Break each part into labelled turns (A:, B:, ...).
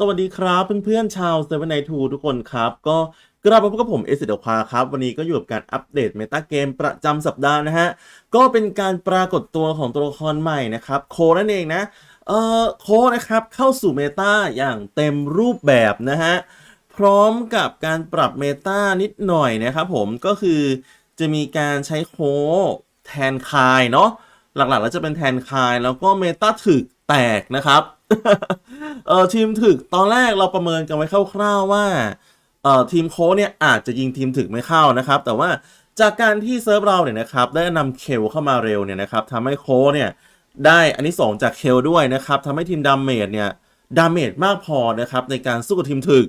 A: สวัสดีครับเพื่อนๆชาวเซเว่นไนทูทุกคนครับ ก็กลับมาพบกับผมเอสเดอควาครับ วันนี้ก็อยู่กับการอัปเดตเมตาเกมประจำสัปดาห์นะฮะ ก็เป็นการปรากฏตัวของตัวละครใหม่นะครับ โคนั่นเองนะ เอ่อโคนะครับ เข้าสู่เมตาอย่างเต็มรูปแบบนะฮะ พร้อมกับการปรับเมตานิดหน่อยนะครับผมก็คือจะมีการใช้โคแทนคายเนาะหลักๆแล้วจะเป็นแทนคายแล้วก็เมตาถึกแตกนะครับ เออทีมถึกตอนแรกเราประเมินกันไว้คร่าวๆว่าเออทีมโค้ชเนี่ยอาจจะยิงทีมถึกไม่เข้านะครับ แต่ว่าจากการที่เซิร์ฟเราเนี่ยนะครับได้นำเคลเข้ามาเร็วเนี่ยนะครับทำให้โค้ชเนี่ยได้อันนี้สองจากเคลด้วยนะครับทำให้ทีมดาเมจเนี่ยดาเมจมากพอนะครับในการสู้กับทีมถึก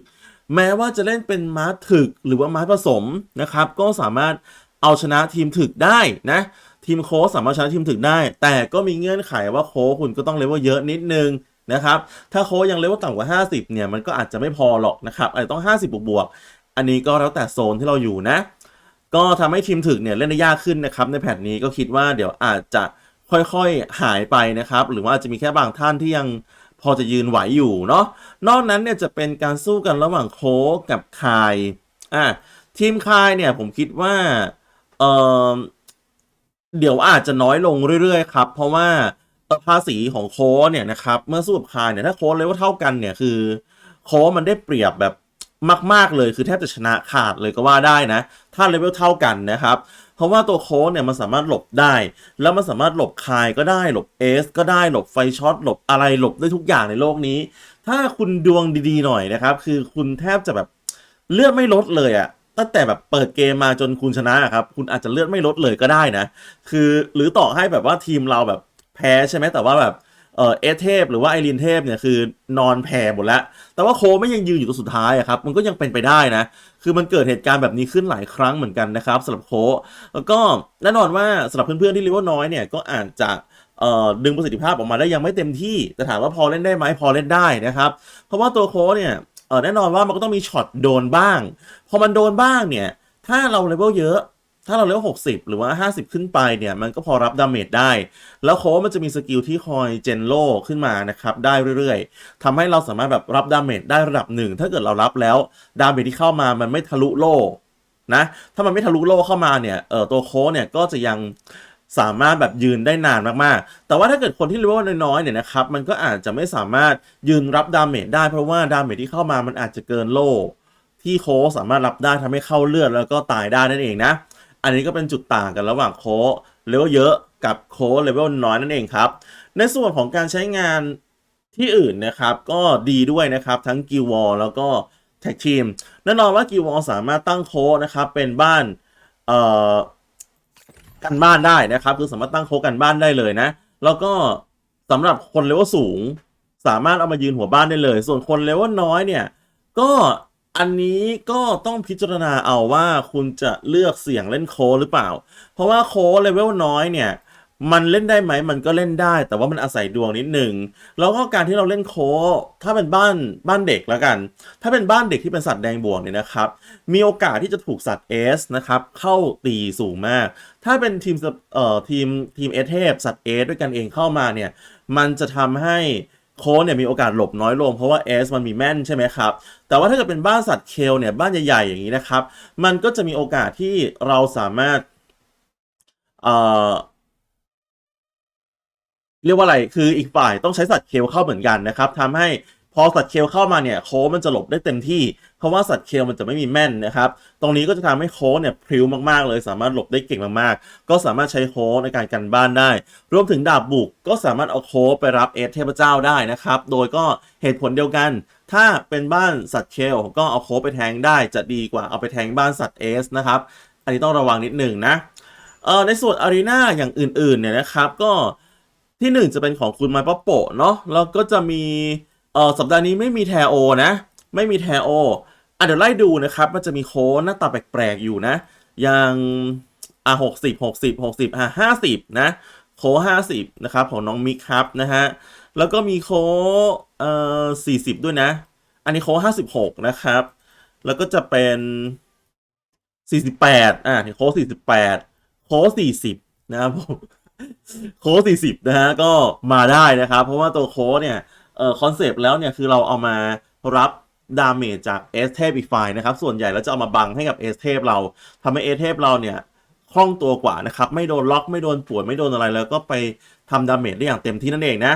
A: แม้ว่าจะเล่นเป็นม้าถึกหรือว่าม้าผสมนะครับก็สามารถเอาชนะทีมถึกได้นะทีมโค้ชสามารถชนะทีมถึกได้ แต่ก็มีเงื่อนไขว่าโค้ชคุณก็ต้องเลเวลเยอะนิดนึง นะครับ ถ้าโค้ยังเลเวลต่ำกว่า 50 เนี่ย มันก็อาจจะไม่พอหรอกนะครับอาจจะต้อง 50 บวกบวกๆอันนี้ก็แล้วแต่โซนที่เราอยู่นะ ก็ทำให้ทีมถึกเนี่ยเล่นได้ยากขึ้นนะครับ ในแพทนี้ก็คิดว่าเดี๋ยวอาจจะค่อยๆหายไปนะครับ หรือว่าอาจจะมีแค่บางท่านที่ยังพอจะยืนไหวอยู่เนาะ นอกนั้นเนี่ยจะเป็นการสู้กันระหว่างโค้กับคายอะทีมคายเนี่ยผมคิดว่าเออเดี๋ยวอาจจะน้อยลงเรื่อยๆครับ เพราะว่า ภาษีของโค้เนี่ยนะครับเมื่อสู้กับคายเนี่ยถ้าโค้เลเวลเท่ากันเนี่ยคือ โค้มันได้เปรียบแบบมาก ๆ เลยคือแทบจะชนะขาดเลยก็ว่าได้นะ ถ้าเลเวลเท่ากันนะครับ เพราะว่าตัวโค้เนี่ยมันสามารถหลบได้ แล้วมันสามารถหลบคายก็ได้หลบเอสก็ได้หลบไฟช็อตหลบอะไรหลบได้ทุกอย่างในโลกนี้ ถ้าคุณดวงดีๆหน่อยนะครับ คือคุณแทบจะแบบเลือดไม่ลดเลยอะตั้งแต่แบบเปิดเกมมาจนคุณชนะครับ คุณอาจจะเลือดไม่ลดเลยก็ได้นะ คือหรือต่อให้แบบว่าทีมเราแบบ แพ้ใช่ไหมแต่ว่าแบบเออเอเทพหรือว่าไอรีนเทพเนี่ยคือนอนแพ้หมดแล้ว แต่ว่าโคไม่ยังยืนอยู่ตัวสุดท้ายอะครับ มันก็ยังเป็นไปได้นะ คือมันเกิดเหตุการณ์แบบนี้ขึ้นหลายครั้งเหมือนกันนะครับสำหรับโค แล้วก็แน่นอนว่าสำหรับเพื่อนๆที่เลเวลน้อยเนี่ยก็อาจจะเอ่อดึงประสิทธิภาพออกมาได้ยังไม่เต็มที่แต่ถามว่าพอเล่นได้ไหมพอเล่นได้นะครับ เพราะว่าตัวโค้เนี่ยเออแน่นอนว่ามันก็ต้องมีช็อตโดนบ้าง พอมันโดนบ้างเนี่ย ถ้าเราเลเวลเยอะ ถ้าเราเลเวล60 หรือว่า 50 ขึ้นไปเนี่ย มันก็พอรับดาเมจได้ แล้วโค้ชมันจะมีสกิลที่คอยเจนโลขึ้นมานะครับ ได้เรื่อยๆทำให้เราสามารถแบบรับดาเมจได้ระดับหนึ่ง ถ้าเกิดเรารับแล้วดาเมจที่เข้ามามันไม่ทะลุโลนะ ถ้ามันไม่ทะลุโลเข้ามาเนี่ย เออตัวโค้ชเนี่ยก็จะยังสามารถแบบยืนได้นานมากๆ แต่ว่าถ้าเกิดคนที่เลเวลน้อยๆเนี่ยนะครับ มันก็อาจจะไม่สามารถยืนรับดาเมจได้เพราะว่าดาเมจที่เข้ามามันอาจจะเกินโลที่โค้ชสามารถรับได้ทำให้เข้าเลือดแล้วก็ตายได้นั่นเองนะ อันนี้ก็เป็นจุดต่างกันระหว่างโค้ชเลเวลเยอะกับโค้ชเลเวลน้อยนั่นเองครับ ในส่วนของการใช้งานที่อื่นนะครับ ก็ดีด้วยนะครับทั้งกิวอลแล้วก็แท็กทีมแน่นอนว่ากิวอลสามารถตั้งโค้ชนะครับเป็นบ้านเอ่อกันบ้านได้นะครับ คือสามารถตั้งโค้ชกันบ้านได้เลยนะ แล้วก็สำหรับคนเลเวลสูง สามารถเอามายืนหัวบ้านได้เลย ส่วนคนเลเวลน้อยเนี่ยก็ อันนี้ก็ต้องพิจารณาเอาว่าคุณจะเลือกเสียงเล่นโค้หรือเปล่า เพราะว่าโค้เลเวลน้อยเนี่ยมันเล่นได้ไหมมันก็เล่นได้ แต่ว่ามันอาศัยดวงนิดหนึ่งแล้วก็การที่เราเล่นโคถ้าเป็นบ้านบ้านเด็กแล้วกัน ถ้าเป็นบ้านเด็กที่เป็นสัตว์แดงบวกเนี่ยนะครับ มีโอกาสที่จะถูกสัตว์เอสนะครับเข้าตีสูงมาก ถ้าเป็นทีมเอ่อทีมทีมเอสเทพสัตว์เอสด้วยกันเองเข้ามาเนี่ยมันจะทำให้ โค้ดเนี่ยมีโอกาสหลบน้อยลงเพราะว่า S มันมีแม่นใช่ไหมครับ แต่ว่าถ้าเกิดเป็นบ้านสัตว์เคลเนี่ยบ้านใหญ่ๆอย่างนี้นะครับ มันก็จะมีโอกาสที่เราสามารถเอ่อเรียกว่าอะไร คืออีกฝ่ายต้องใช้สัตว์เคลเข้าเหมือนกันนะครับทำให้ อสัตว์เคลเข้ามาเนี่ยโค้มันจะหลบได้เต็มที่ เพราะว่าสัตว์เคลมันจะไม่มีแม่นนะครับ ตรงนี้ก็จะทำให้โค้เนี่ยพริ้วมากๆ เลย สามารถหลบได้เก่งมากๆ ก็สามารถใช้โค้ในการกันบ้านได้ รวมถึงดาบบุกก็สามารถเอาโค้ไปรับเอสเทพเจ้าได้นะครับ โดยก็เหตุผลเดียวกัน ถ้าเป็นบ้านสัตว์เคลก็เอาโค้ไปแทงได้จะดีกว่าเอาไปแทงบ้านสัตว์เอสนะครับ อันนี้ต้องระวังนิดหนึ่งนะเออในส่วนอารีนาอย่างอื่นๆเนี่ยนะครับก็ที่หนึ่งจะเป็นของคุณมาปะโปะเนาะแล้วก็จะมี เออสัปดาห์นี้ไม่มีแทโอนะ ไม่มีแทโออะเดี๋ยวไล่ดูนะครับ มันจะมีโค้ดหน้าตาแปลกๆอยู่นะ อย่างอะหกสิบหกสิบหกสิบอะห้าสิบนะ โค้ห้าสิบนะครับของน้องมิกครับนะฮะ แล้วก็มีโค้ดเอ่อสี่สิบด้วยนะ อันนี้โค้ห้าสิบหกนะครับ แล้วก็จะเป็นสี่สิบแปดอะโค้สี่สิบแปดโค้สี่สิบนะครับผมโค้สี่สิบนะฮะก็มาได้นะครับ เพราะว่าตัวโค้ดเนี่ย เอ่อคอนเซปต์แล้วเนี่ยคือเราเอามารับดาเมจจากเอสเทพอีกฝ่ายนะครับ ส่วนใหญ่แล้วจะเอามาบังให้กับเอสเทพเราทำให้เอสเทพเราเนี่ยคล่องตัวกว่านะครับ ไม่โดนล็อกไม่โดนปวดไม่โดนอะไรแล้วก็ไปทำดาเมจได้อย่างเต็มที่นั่นเองนะ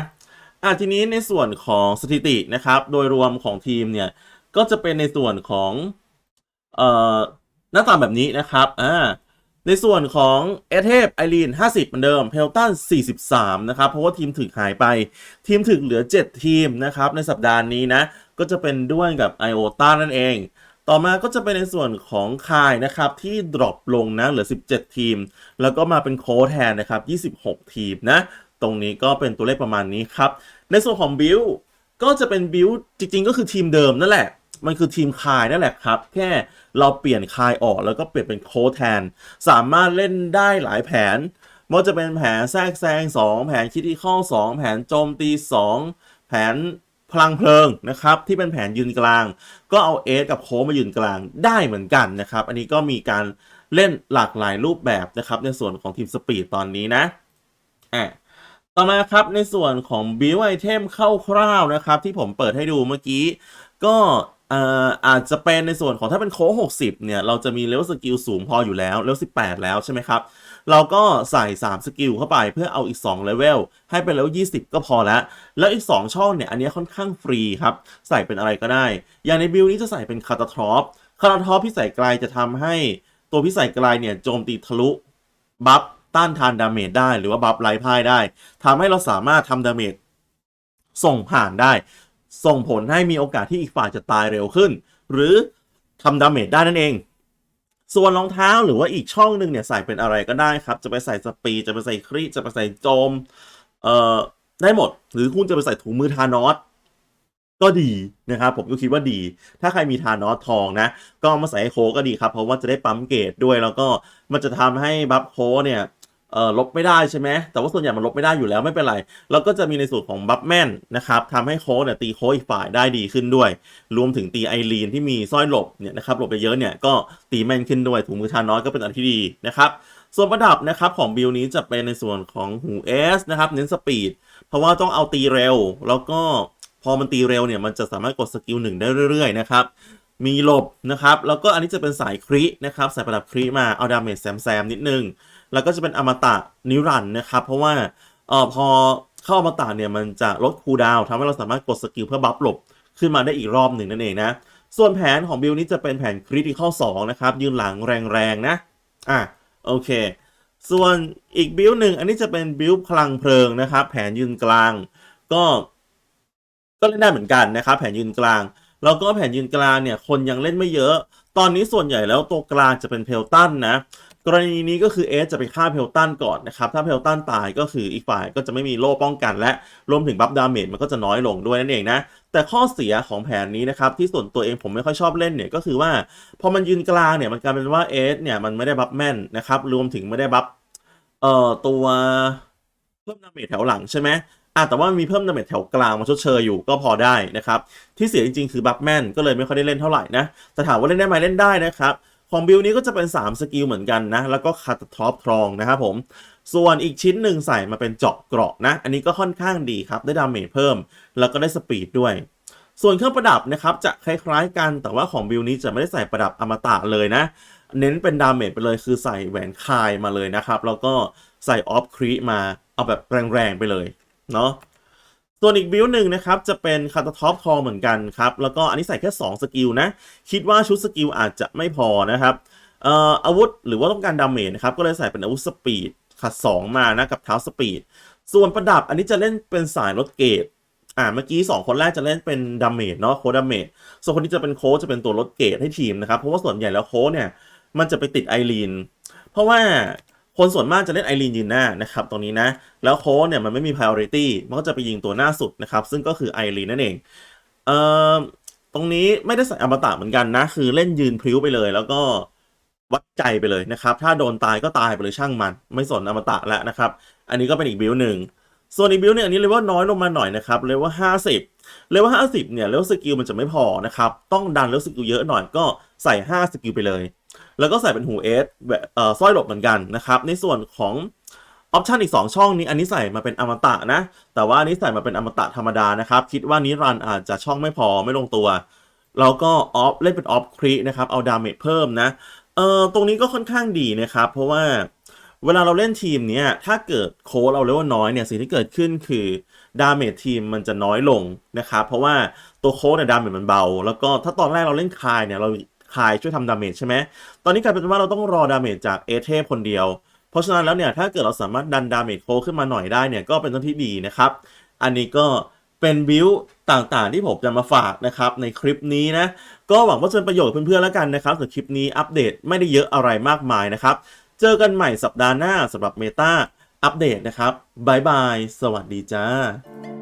A: อะทีนี้ในส่วนของสถิตินะครับ โดยรวมของทีมเนี่ยก็จะเป็นในส่วนของเอ่อหน้าตาแบบนี้นะครับอ่า ในส่วนของเอเทพไอรีน 50 เหมือนเดิมเพลตัน 43 นะครับ เพราะว่าทีมถึกหายไป ทีมถึกเหลือ 7 ทีมนะครับ ในสัปดาห์นี้นะ ก็จะเป็นด้วนกับไอโอตานั่นเอง ต่อมาก็จะเป็นในส่วนของคายนะครับ ที่ดรอปลงนะเหลือ 17 ทีม แล้วก็มาเป็นโค้ชแทนนะครับ 26 ทีมนะ ตรงนี้ก็เป็นตัวเลขประมาณนี้ครับ ในส่วนของบิลก็จะเป็นบิลจริง ๆ ก็คือทีมเดิมนั่นแหละ มันคือทีมคายนั่นแหละครับ แค่เราเปลี่ยนคายออกแล้วก็เปลี่ยนเป็นโค้ชแทน สามารถเล่นได้หลายแผนไม่ว่าจะเป็นแผนแทรกแซง 2 แผนคิดที่ข้อ 2 แผนโจมตี 2 แผนพลังเพลิงนะครับ ที่เป็นแผนยืนกลาง ก็เอาเอสกับโค้มายืนกลางได้เหมือนกันนะครับ อันนี้ก็มีการเล่นหลากหลายรูปแบบนะครับ ในส่วนของทีมสปีดตอนนี้นะอะต่อมาครับในส่วนของ build item คร่าวนะครับ ที่ผมเปิดให้ดูเมื่อกี้ ก็ อ่ออาจจะเป็นในส่วนของถ้าเป็นโค้ด60 เนี่ย เราจะมีเลเวลสกิลสูงพออยู่แล้วเลเวล18 แล้วใช่ไหมครับ เราก็ใส่ 3 สกิลเข้าไปเพื่อเอาอีก2เลเวลให้เป็นเลเวล20 ก็พอแล้ว แล้วอีก 2 ช่องเนี่ย อันนี้ค่อนข้างฟรีครับ ใส่เป็นอะไรก็ได้ อย่างในบิลนี้จะใส่เป็นคาตาทรอปคาตาทรอปพี่ใส่ไกลจะทำให้ตัวพี่ใส่ไกลเนี่ยโจมตีทะลุบัฟต้านทานดาเมจได้หรือว่าบัฟไลท์พ่ายได้ทำให้เราสามารถทำดาเมจส่งผ่านได้ ส่งผลให้มีโอกาสที่อีกฝ่ายจะตายเร็วขึ้น หรือทำดาเมจได้นั่นเอง ส่วนรองเท้าหรือว่าอีกช่องหนึ่งเนี่ยใส่เป็นอะไรก็ได้ครับ จะไปใส่สปีจะไปใส่ครีจะไปใส่โจม เอ่อได้หมด หรือคุณจะไปใส่ถุงมือทานอสก็ดีนะครับ ผมก็คิดว่าดี ถ้าใครมีทานอสทองนะ ก็มาใส่โคก็ดีครับ เพราะว่าจะได้ปั๊มเกรดด้วยแล้วก็มันจะทำให้บัฟโคเนี่ย เอ่อลบไม่ได้ใช่ไหมแต่ว่าส่วนใหญ่มันลบไม่ได้อยู่แล้วไม่เป็นไร แล้วก็จะมีในส่วนของบัฟแมนนะครับทำให้โค้ดเนี่ยตีโค้ดอีกฝ่ายได้ดีขึ้นด้วย รวมถึงตีไอรีนที่มีสร้อยหลบเนี่ยนะครับหลบไปเยอะเนี่ยก็ตีแม่นขึ้นด้วยถุงมือทานน้อยก็เป็นอันที่ดีนะครับส่วนประดับนะครับของบิลนี้จะเป็นในส่วนของหูเอสนะครับเน้นสปีดเพราะว่าต้องเอาตีเร็ว แล้วก็พอมันตีเร็วเนี่ยมันจะสามารถกดสกิลหนึ่งได้เรื่อยๆนะครับมีหลบนะครับแล้วก็อันนี้จะเป็นสายครินะครับสายประดับคริมาเอาดาเมจแซมๆนิดนึง แล้วก็จะเป็นอมตะนิรันด์นะครับ เพราะว่าเออพอเข้าอมตะเนี่ยมันจะลดคูลดาวทำให้เราสามารถกดสกิลเพื่อบัฟหลบขึ้นมาได้อีกรอบหนึ่งนั่นเองนะ ส่วนแผนของบิลนี้จะเป็นแผนคริติคอล2นะครับ ยืนหลังแรงๆนะ อะโอเค ส่วนอีกบิลหนึ่งอันนี้จะเป็นบิลพลังเพลิงนะครับ แผนยืนกลาง ก็ ก็เล่นได้เหมือนกันนะครับ แผนยืนกลาง แล้วก็แผนยืนกลางเนี่ยคนยังเล่นไม่เยอะ ตอนนี้ส่วนใหญ่แล้วตัวกลางจะเป็นเพลตันนะ กรณีนี้ก็คือเอสจะไปฆ่าเพลตันก่อนนะครับ ถ้าเพลตันตายก็คืออีกฝ่ายก็จะไม่มีโล่ป้องกันและรวมถึงบัฟดาเมจมันก็จะน้อยลงด้วยนั่นเองนะ แต่ข้อเสียของแผนนี้นะครับ ที่ส่วนตัวเองผมไม่ค่อยชอบเล่นเนี่ยก็คือว่า พอมันยืนกลางเนี่ยมันกลายเป็นว่าเอสเนี่ยมันไม่ได้บัฟแม่นนะครับ รวมถึงไม่ได้บัฟเอ่อตัวเพิ่มดาเมจแถวหลังใช่ไหมอะแต่ว่ามีเพิ่มดาเมจแถวกลางมาชดเชยอยู่ก็พอได้นะครับ ที่เสียจริงๆคือบัฟแม่นก็เลยไม่ค่อยได้เล่นเท่าไหร่นะแต่ถามว่าเล่นได้ไหมเล่นได้นะครับ ของบิลนี้ก็จะเป็น 3 สกิลเหมือนกันนะ แล้วก็คัตท็อปทรองนะครับผม ส่วนอีกชิ้นหนึ่งใส่มาเป็นเจาะเกราะนะ อันนี้ก็ค่อนข้างดีครับ ได้ดาเมจเพิ่ม แล้วก็ได้สปีดด้วย ส่วนเครื่องประดับนะครับจะคล้ายๆกัน แต่ว่าของบิลนี้จะไม่ได้ใส่ประดับอมตะเลยนะ เน้นเป็นดาเมจไปเลยคือใส่แหวนคายมาเลยนะครับ แล้วก็ใส่ออฟครีมา เอาแบบแรงๆไปเลยเนาะ ส่วนอีกบิลหนึ่งนะครับจะเป็นคาตาท็อปทองเหมือนกันครับแล้วก็อันนี้ใส่แค่ 2 สกิลนะ คิดว่าชุดสกิลอาจจะไม่พอนะครับเอ่ออาวุธหรือว่าต้องการดาเมจนะครับก็เลยใส่เป็นอาวุธสปีดขัด 2 มานะกับเท้าสปีด ส่วนประดับอันนี้จะเล่นเป็นสายลดเกรดอ่าเมื่อกี้ 2 คนแรกจะเล่นเป็นดาเมจเนาะโค้ดดาเมจส่วนคนที่จะเป็นโค้ชจะเป็นตัวลดเกรดให้ทีมนะครับเพราะว่าส่วนใหญ่แล้วโค้ชเนี่ยมันจะไปติดไอรีนเพราะว่า คนส่วนมากจะเล่นไอรีนยืนหน้านะครับตรงนี้นะ แล้วโค้ชเนี่ยมันไม่มี priority มันก็จะไปยิงตัวหน้าสุดนะครับ ซึ่งก็คือไอรีนนั่นเองเอ่อตรงนี้ไม่ได้ใส่อมตะเหมือนกันนะ คือเล่นยืนพริ้วไปเลย แล้วก็วัดใจไปเลยนะครับ ถ้าโดนตายก็ตายไปเลยช่างมัน ไม่สนอมตะแล้วนะครับ อันนี้ก็เป็นอีกบิลหนึ่งส่วนอีกบิลเนี่ยอันนี้เลเวลน้อยลงมาหน่อยนะครับเลเวลห้าสิบเลเวลห้าสิบเนี่ยเลเวลสกิลมันจะไม่พอนะครับต้องดันเลเวลสกิลเยอะหน่อยก็ใส่ห้าสกิลไปเลย แล้วก็ใส่เป็นหูเอสเอ่อสร้อยหลบเหมือนกันนะครับ ในส่วนของออปชันอีก 2 ช่องนี้อันนี้ใส่มาเป็นอมตะนะ แต่ว่าอันนี้ใส่มาเป็นอมตะธรรมดานะครับ คิดว่านี้รันอาจจะช่องไม่พอไม่ลงตัวแล้วก็ออฟเล่นเป็นออฟครีนะครับ เอาดาเมจเพิ่มนะเอ่อตรงนี้ก็ค่อนข้างดีนะครับ เพราะว่าเวลาเราเล่นทีมเนี้ยถ้าเกิดโค้ดเราเลเวลน้อยเนี่ยสิ่งที่เกิดขึ้นคือดาเมจทีมมันจะน้อยลงนะครับ เพราะว่าตัวโค้ดเนี่ยดาเมจมันเบา แล้วก็ถ้าตอนแรกเราเล่นคายเนี่ยเรา คายช่วยทำดาเมจใช่ไหมตอนนี้กลายเป็นว่าเราต้องรอดาเมจจากเอเทพคนเดียว เพราะฉะนั้นแล้วเนี่ยถ้าเกิดเราสามารถดันดาเมจโคขึ้นมาหน่อยได้เนี่ยก็เป็นเรื่องที่ดีนะครับ อันนี้ก็เป็นบิวต่างๆ ที่ผมจะมาฝากนะครับในคลิปนี้นะ ก็หวังว่าจะเป็นประโยชน์เพื่อนๆแล้วกันนะครับส่วนคลิปนี้อัปเดตไม่ได้เยอะอะไรมากมายนะครับ เจอกันใหม่สัปดาห์หน้าสำหรับเมตาอัปเดตนะครับบายบายสวัสดีจ้า